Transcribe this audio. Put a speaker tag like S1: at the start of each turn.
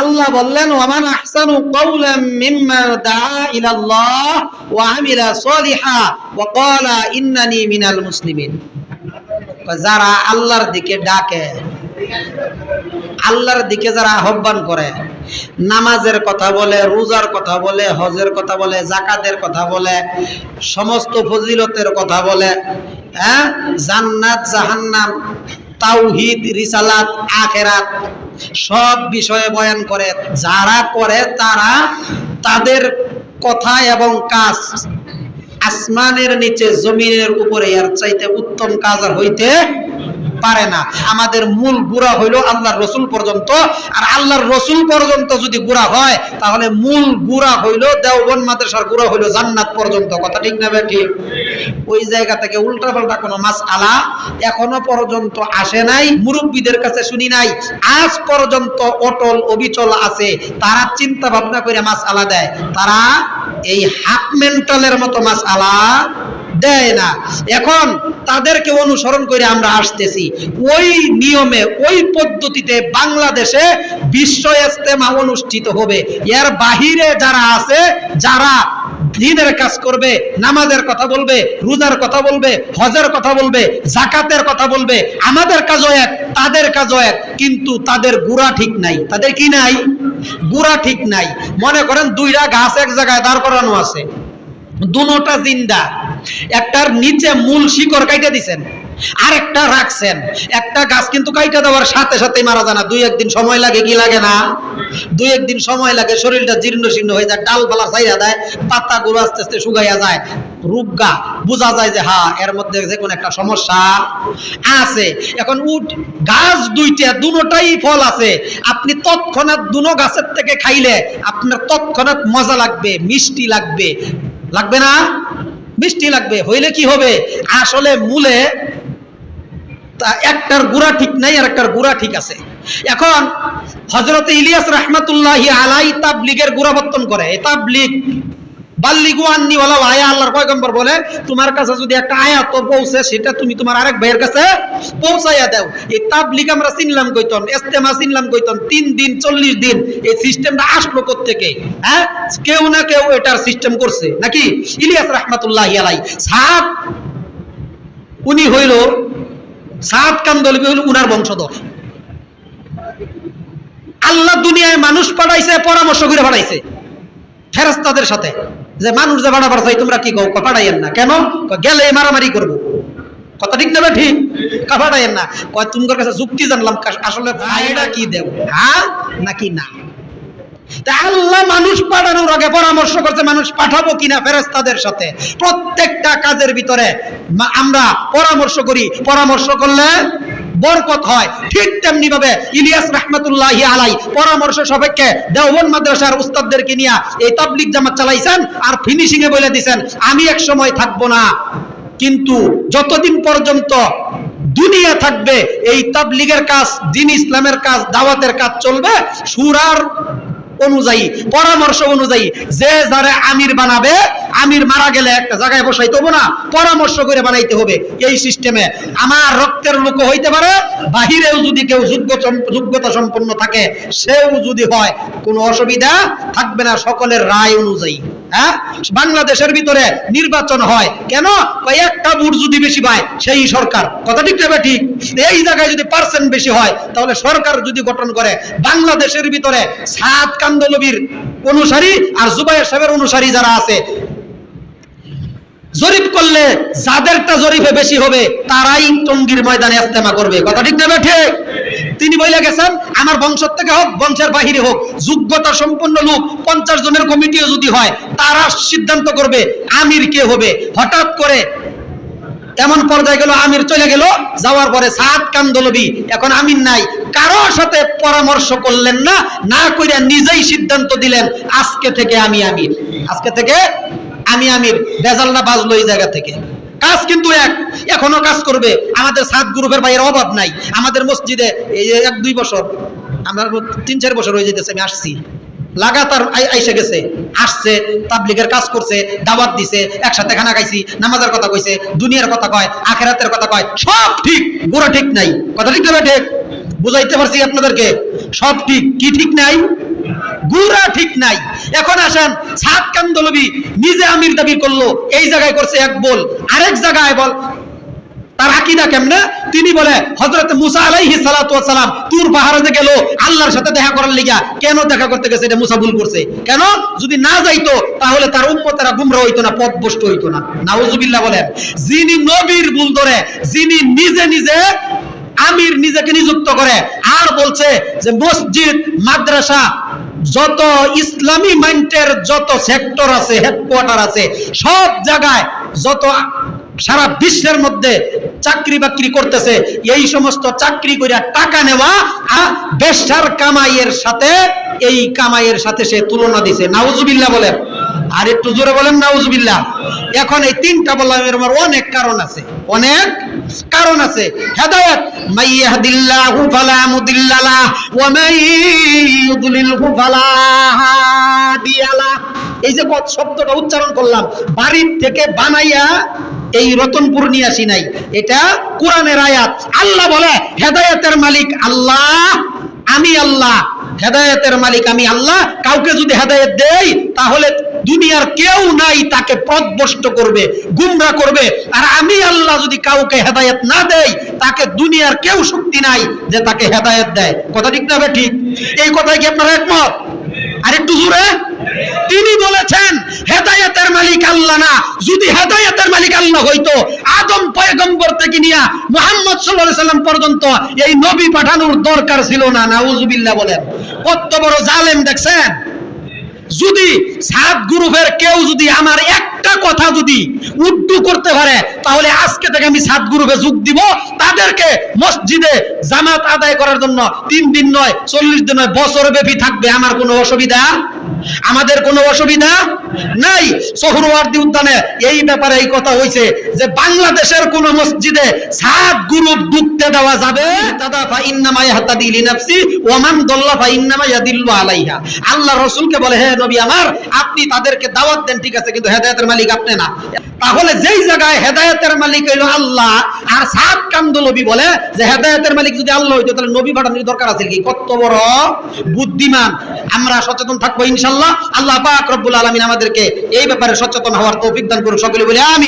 S1: আল্লাহ বললেন, ওয়ামান আহসানু কাওলাম মিম্মা দাআ ইলা আল্লাহ ওয়া আমিলা সলিহা ওয়া ক্বালা ইন্নানি মিনাল মুসলিমিন। যারা আল্লাহর দিকে ডাকে, আল্লাহর দিকে যারা আহ্বান করে, নামাজের কথা বলে, রোজার কথা বলে, হজের কথা বলে জাকাতের কথা বলে, সমস্ত ফজিলতের কথা বলে হ্যাঁ? জান্নাত, জাহান্নাম তাওহিদ, রিসালাত, আখেরাত, সব বিষয়ে বয়ান করে। যারা করে তারা তাদের কথা এবং কাজ আসমানের নিচে, জমিনের উপরে আর চাইতে উত্তম কাজ আর হইতে পারে না। আমাদের মূল গুড়া হইল আল্লাহর রসুল পর্যন্ত। আর আল্লাহর রসুল পর্যন্ত যদি গুড়া হয়, তাহলে মূল গুড়া হইল দেওবন মাদ্রাসার গুড়া হইল জান্নাত পর্যন্ত। কথা ঠিক না ঠিক ওই জায়গা থেকে উল্টা পাল্টা কোনো মাস আলা এখনও পর্যন্ত আসে নাই, মুরব্বীদের কাছে শুনি নাই। আজ পর্যন্ত অটল অবিচল আছে। তারা চিন্তা ভাবনা করে মাস আলা দেয়। তারা এই হাফ মেন্টালের মতো মাস আলা দেয় না। এখন তাদেরকে অনুসরণ করে আমরা আসতেছি। ওই নিয়মে, ওই পদ্ধতিতে বাংলাদেশে বিশ্ব ইস্তেমা অনুষ্ঠিত হবে। এর বাহিরে যারা আছে, যারা দিনের কাজ করবে, নামাজের কথা বলবে, রোজার কথা বলবে, হজের কথা বলবে জাকাতের কথা বলবে, আমাদের কাজও এক, তাদের কাজও এক, কিন্তু তাদের গুড়া ঠিক নাই। তাদের কি নাই? গুড়া ঠিক নাই। মনে করেন দুইটা গাছ এক জায়গায় দাঁড় করানো আছে। দুনোটা জিন্দা। একটার নিচে মূল শিকড় কাইটে দিছেন আর একটা রাখছেন। একটা গাছ কিন্তু কাইটা দেওয়ার সাথে সাথে মারা যায় না। দুই একদিন সময় লাগে কি লাগে না? দুই একদিন সময় লাগে, শরীরটা জীর্ণ শীর্ণ হয়ে যায় ডালপালা চাইয়া দেয় পাতা গুলো আস্তে আস্তে শুকাইয়া যায়। রূপগা বোঝা যায় যে হ্যাঁ এর মধ্যে যে কোনো একটা সমস্যা আছে। এখন উঠ গাছ দুইটা দুটোটাই ফল আছে। আপনি তৎক্ষণাৎ দুনো গাছের থেকে খাইলে আপনার তৎক্ষণাৎ মজা লাগবে, মিষ্টি লাগবে লাগবে না? বৃষ্টি লাগবে, হইলে কি হবে? আসলে মূলে তা একটার গুড়া ঠিক নাই আর একটার গুড়া ঠিক আছে। এখন হজরত ইলিয়াস রহমাতুল্লাহ আলাই তাবলিগের গুড়াবর্তন করে। তাবলিগ বাল্লিগু আন্নি আয়া আল্লাহর পয়গম্বর বলে তোমার কাছে যদি একটা আয়াত পৌঁছে, সেটা তুমি তোমার আরেক ভাইয়ের কাছে পৌঁছাইয়া দাও। এই তাবলিগ আমরা চিনলাম কইতন, ইস্তেমা চিনলাম কইতন, তিন দিন, চল্লিশ দিন এই সিস্টেমটা আসলো থেকে হ্যাঁ? কেউ না কেউ এটার সিস্টেম করছে। নাকি? ইলিয়াস রহমাতুল্লাহ আলাই সাত উনি হইল সাত কান্দলবি হইল উনার বংশধর। আল্লাহ দুনিয়ায় মানুষ পাঠাইছে, পরামর্শ করে পাঠাইছে ফেরেস্তাদের সাথে। যে মানুষ যে বাড়াবার চাই, তোমরা কি কও? পাঠাইয়েন না। কেন? গেলে মারামারি করব। কথা ঠিক নেবে ঠিক? কাপাটাইয়েন না। কয় তোমার কাছে যুক্তি জানলাম আসলে ভাইটা কি দেব? হ্যাঁ নাকি না? আল্লাহ মানুষ পাঠানোর আগে পরামর্শ করছে, মানুষ পাঠাবো কিনা ফেরেস্তাদের সাথে? প্রত্যেকটা কাজের ভিতরে আমরা পরামর্শ করি। পরামর্শ করলে বরকত হয়। ঠিক তেমনি ভাবে ইলিয়াস রহমতুল্লাহ আলাই পরামর্শ সাপেক্ষে দেওবন মাদ্রাসার উস্তাদদেরকে নিয়ে এই তাবলিক জামাত চালাইছেন আর ফিনিশিং এ বলে দিছেন, আমি এক সময় থাকব না। কিন্তু যতদিন পর্যন্ত দুনিয়া থাকবে, এই তাবলিগের কাজ, দিন ইসলামের কাজ, দাওয়াতের কাজ চলবে, সুরার অনুযায়ী, পরামর্শ অনুযায়ী, যে যারা আমির বানাবে আমির মারা গেলে একটা জায়গায় বসাইতে হবে না, পরামর্শ করে বানাইতে হবে। এই সিস্টেমে আমার রক্তের লোক হইতে পারে, বাহিরেও যদি কেউ যোগ্য যোগ্যতা সম্পন্ন থাকে, সেও যদি হয়, কোনো অসুবিধা থাকবে না সকলের রায় অনুযায়ী হ্যাঁ? বাংলাদেশের ভিতরে নির্বাচন হয়, কেন? একটা ভোট যদি বেশি পায়, সেই সরকার। কথা ঠিক না ঠিক এই জায়গায় যদি পার্সেন্ট বেশি হয়, তাহলে সরকার যদি গঠন করে, বাংলাদেশের ভিতরে সাত কান্দলবির অনুসারী আর জুবাইর সাহেবের অনুসারী যারা আছে জরিপ করলে যাদেরটা জরিপে বেশি হবে, তারাই টঙ্গির ময়দানে ইস্তেমা করবে। কথা ঠিক না ঠিক তিনি বলে গেছেন, আমার বংশ থেকে হোক, বংশের বাহিরে হোক, যোগ্যতা সম্পন্ন লোক, পঞ্চাশ জনের কমিটিও যদি হয়, তারা সিদ্ধান্ত করবে, আমির কে হবে। হঠাৎ করে এমন পর্যায়ে গেল, আমির চলে গেল, যাওয়ার পরে সাত কান্দলবি এখন আমির নাই। কারও সাথে পরামর্শ করলেন না না কইরা নিজেই সিদ্ধান্ত দিলেন, আজকে থেকে আমি আমির। আজকে থেকে আমি আমির বেজালটা বাজলো এই জায়গা থেকে। কাজ কিন্তু এক, এখনও কাজ করবে। আমাদের সাত গ্রুপের বাইরের অভাব নাই। আমাদের মসজিদে এই এক, দুই বছর, আমরা তিন, চার বছর হয়ে যেতেছে, আমি আসছি। লাগাতার আই- আইসে গেছে, আসছে, তাবলিগের কাজ করছে, দাওয়াত দিছে, একসাথে খানা খাইছি, নামাজের কথা কইছে, দুনিয়ার কথা কয়, আখেরাতের কথা কয়, সব ঠিক, গোড়া ঠিক নাই। কথা ঠিক না ঠিক? বুঝাইতে পারছি আপনাদেরকে? সব ঠিক, কি ঠিক নাই? গুড়া ঠিক নাই। এখন আসেন, সাত কান্দলবি নিজে আমির দাবি করল, এই জায়গায় করছে এক বল, আরেক জায়গায় বল। তার তিনি বলে, হযরত মুসা না হইতো না বলেন, যিনি নবীর ধরে, যিনি নিজে নিজে আমির নিজেকে নিযুক্ত করে, আর বলছে যে মসজিদ, মাদ্রাসা যত ইসলামী মাইন্ডের যত সেক্টর আছে হেডকোয়ার্টার আছে, সব জায়গায় যত সারা বিশ্বের মধ্যে চাকরি বাকরি করতেছে, এই সমস্ত চাকরি করে টাকা নেওয়া আর বেশার কামাইয়ের সাথে, এই কামাইয়ের সাথে সে তুলনা দিছে। নাউজুবিল্লাহ বলেন। আর একটু জোরে বলেন, নাউজুবিল্লাহ। এখন এই তিনটা বললাম, এর আমার অনেক কারণ আছে। অনেক কারণ আছে। হেদায়েত মাইয়াহদিল্লাহু ফালা মুদিল্লালাহ ওয়া ইউদ্লিলহু ফালা এই যে কত শব্দটা উচ্চারণ করলাম, বাড়ির থেকে বানাইয়া এই রতনপুর নিয়ে আসি নাই। এটা কোরআনের আয়াত। আল্লাহ বলে, হেদায়েতের মালিক আল্লাহ, আমি আল্লাহ। হেদায়েতের মালিক আমি আল্লাহ। কাউকে যদি হেদায়েত দেই, তাহলে দুনিয়ার কেউ নাই তাকে পথভ্রষ্ট করবে, গুমরা করবে। আর আমি আল্লাহ যদি কাউকে হেদায়েত না দেই, তাকে দুনিয়ার কেউ শক্তি নাই যে তাকে হেদায়েত দেয়। কথা ঠিক না ঠিক এই কথায় কি আপনারা একমত? আর একটু জোরে। তিনি বলেছেন, হেদায়েতের মালিক আল্লাহ না। যদি হেদায়েতের মালিক আল্লাহ হইতো, আদম পয়গম্বর থেকে নিয়া মুহাম্মদ সাল্লাল্লাহু সাল্লাম পর্যন্ত এই নবী পাঠানোর দরকার ছিল না। নাউজুবিল্লাহ বলেন। কত বড় জালেম দেখছেন? যদি সাত গ্রুপের কেউ যদি আমার একটা কথা যদি উড্ডু করতে পারে, তাহলে আজকে থেকে আমি সাত গ্রুপে যোগ দিব। তাদেরকে মসজিদে জামাত আদায় করার জন্য তিন দিন নয়, চল্লিশ দিন নয়, বছর ব্যাপী থাকবে। আমার কোনো অসুবিধা? আমাদের কোনো অসুবিধা? নাই। সোহরওয়ার্দী উদ্যানে এই ব্যাপারে এই কথা হয়েছে যে বাংলাদেশের কোন মসজিদে সাত গ্রুপ ঢুকতে দেওয়া যাবে। দাদা আলাইহা। আল্লাহ বলে আমার, আপনি তাদেরকে দাওয়াত দেন, ঠিক আছে, কিন্তু মালিক আপনি না। তাহলে যেই জায়গায় হেদায়েতের মালিক আল্লাহ, আর সাত কান্দলবি বলে যে হেদায়েতের মালিক যদি আল্লাহ হইতো, তাহলে নবী পাঠানোর দরকার আছে কি? কত বড় বুদ্ধিমান। আমরা সচেতন থাকব ইনশাআল্লাহ। আল্লাহ পাক রব্বুল আলামিন আমাদেরকে এই ব্যাপারে সচেতন হওয়ার তৌফিক দান করুন। সকলে বলে আমি